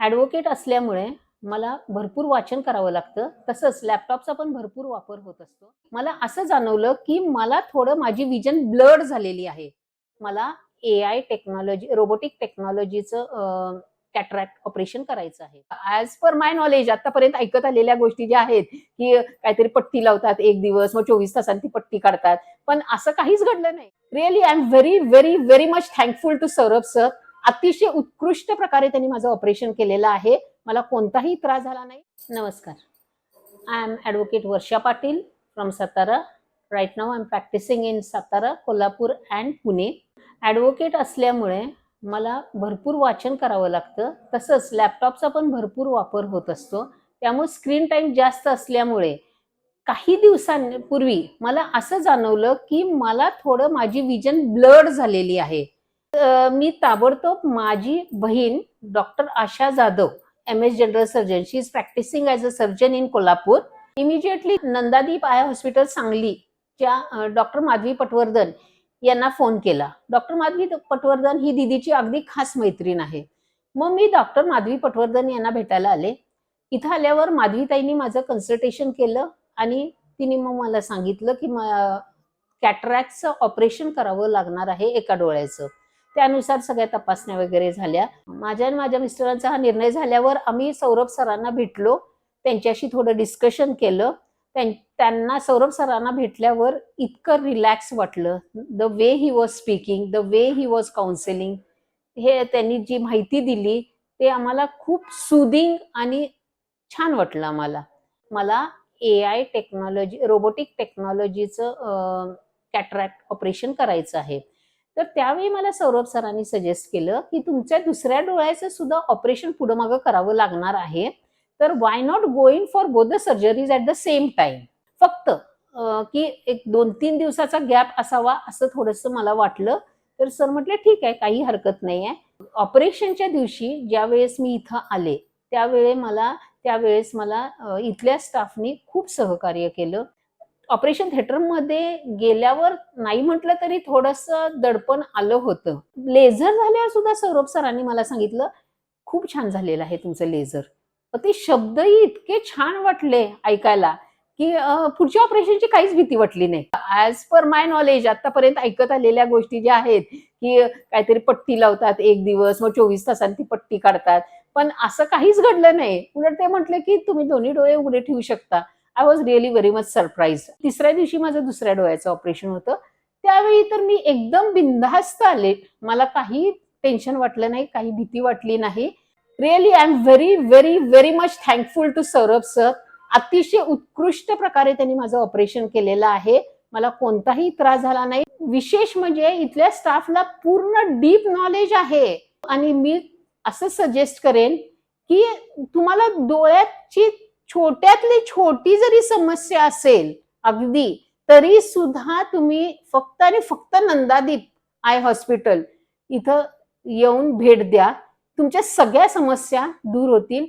Advocate असल्यामुळे मला भरपूर वाचन करावं लागतं. तसंच लॅपटॉपचा पण भरपूर वापर होत असतो. मला असं जाणवलं की मला थोडं माझी विजन ब्लड झालेली आहे. मला ए आय टेक्नॉलॉजी रोबोटिक टेक्नॉलॉजीचं कॅटरॅक्ट ऑपरेशन करायचं आहे. ॲज पर माय नॉलेज आतापर्यंत ऐकत आलेल्या गोष्टी ज्या आहेत की काहीतरी पट्टी लावतात एक दिवस मग चोवीस तासांनी ती पट्टी काढतात. पण असं काहीच घडलं नाही. Really I am very very very much thankful to Saurabh sir अतिशय उत्कृष्ट प्रकारे त्यांनी माझं ऑपरेशन केलेलं आहे. मला कोणताही त्रास झाला नाही. नमस्कार. I am advocate Varsha Patil from Satara. Right now I am practising in Satara Kolhapur and Pune. Advocate असल्यामुळे मला भरपूर वाचन करावं लागतं. तसंच लॅपटॉपचा पण भरपूर वापर होत असतो. त्यामुळे स्क्रीन टाईम जास्त असल्यामुळे काही दिवसांपूर्वी मला असं जाणवलं की मला थोडं माझी विजन ब्लड झालेली आहे. मी ताबडतोब माझी बहीण doctor Asha Jadhav M S general surgeon she is practising as a surgeon in Kolhapur. Immediately Nandadeep eye hospital सांगलीच्या डॉक्टर माधवी पटवर्धन यांना फोन केला. डॉक्टर माधवी पटवर्धन ही दिदीची अगदी खास मैत्रीण आहे. मग मी डॉक्टर माधवी पटवर्धन यांना भेटायला आले. इथं आल्यावर माधवीताईंनी माझं कन्सल्टेशन केलं आणि तिने मग मला सांगितलं की कॅटरॅक्टचं ऑपरेशन करावं लागणार आहे एका डोळ्याचं. त्यानुसार सगळ्या तपासण्या वगैरे झाल्या. माझ्या आणि माझ्या मिस्टरांचा हा निर्णय झाल्यावर आम्ही सौरभ सरांना भेटलो. त्यांच्याशी थोडं डिस्कशन केलं. त्यां- त्यांना सौरभ सरांना भेटल्यावर इतकं रिलॅक्स वाटलं. The way he was speaking the way he was counselling हे त्यांनी जी माहिती दिली ते आम्हाला खूप सुदिंग आणि छान वाटलं आम्हाला. मला ए आय टेक्नॉलॉजी रोबोटिक टेक्नॉलॉजीचं कॅटरॅक्ट ऑपरेशन करायचं आहे. तर त्यावेळी मला सौरभ सरांनी सजेस्ट केलं की तुमच्या दुसऱ्या डोळ्याचं सुद्धा ऑपरेशन पुढं मागं करावं लागणार आहे. तर why not going for both the surgeries at the same time फक्त की एक दोन तीन दिवसाचा गॅप असावा असं थोडंसं मला वाटलं. तर सर म्हटलं ठीक आहे काही हरकत नाही आहे ऑपरेशनच्या दिवशी ज्या वेळेस मी इथं आले त्यावेळे मला त्यावेळेस मला इथल्या स्टाफनी खूप सहकार्य केलं. ऑपरेशन थिएटरमध्ये गेल्यावर नाही म्हटलं तरी थोडंसं दडपण आलं होतं. लेझर झाल्यावर सुद्धा सौरभ सरांनी मला सांगितलं खूप छान झालेलं आहे तुमचं लेझर. ते शब्दही इतके छान वाटले ऐकायला की पुढच्या ऑपरेशनची काहीच भीती वाटली नाही. ॲज पर माय नॉलेज आतापर्यंत ऐकत आलेल्या गोष्टी ज्या आहेत की काहीतरी पट्टी लावतात एक दिवस मग चोवीस तासांनी ती पट्टी काढतात. पण असं काहीच घडलं नाही. उलट ते म्हटलं की तुम्ही दोन्ही डोळे उघडे ठेवू शकता. I was really very much surprise तिसऱ्या दिवशी माझं दुसऱ्या डोळ्याचं ऑपरेशन होतं. त्यावेळी तर मी एकदम बिनधास्त आले. मला काही टेन्शन वाटलं नाही काही भीती वाटली नाही. Really I am very very very much thankful to Saurabh sir अतिशय उत्कृष्ट प्रकारे त्यांनी माझं ऑपरेशन केलेलं आहे. मला कोणताही त्रास झाला नाही. विशेष म्हणजे इथल्या स्टाफला पूर्ण डीप नॉलेज आहे. आणि मी असं सजेस्ट करेन की तुम्हाला डोळ्याची छोट्यातली छोटी जरी समस्या असेल अगदी तरी सुद्धा तुम्ही फक्त आणि फक्त नंदादीप आय हॉस्पिटल इथं येऊन भेट द्या. तुमच्या सगळ्या समस्या दूर होतील.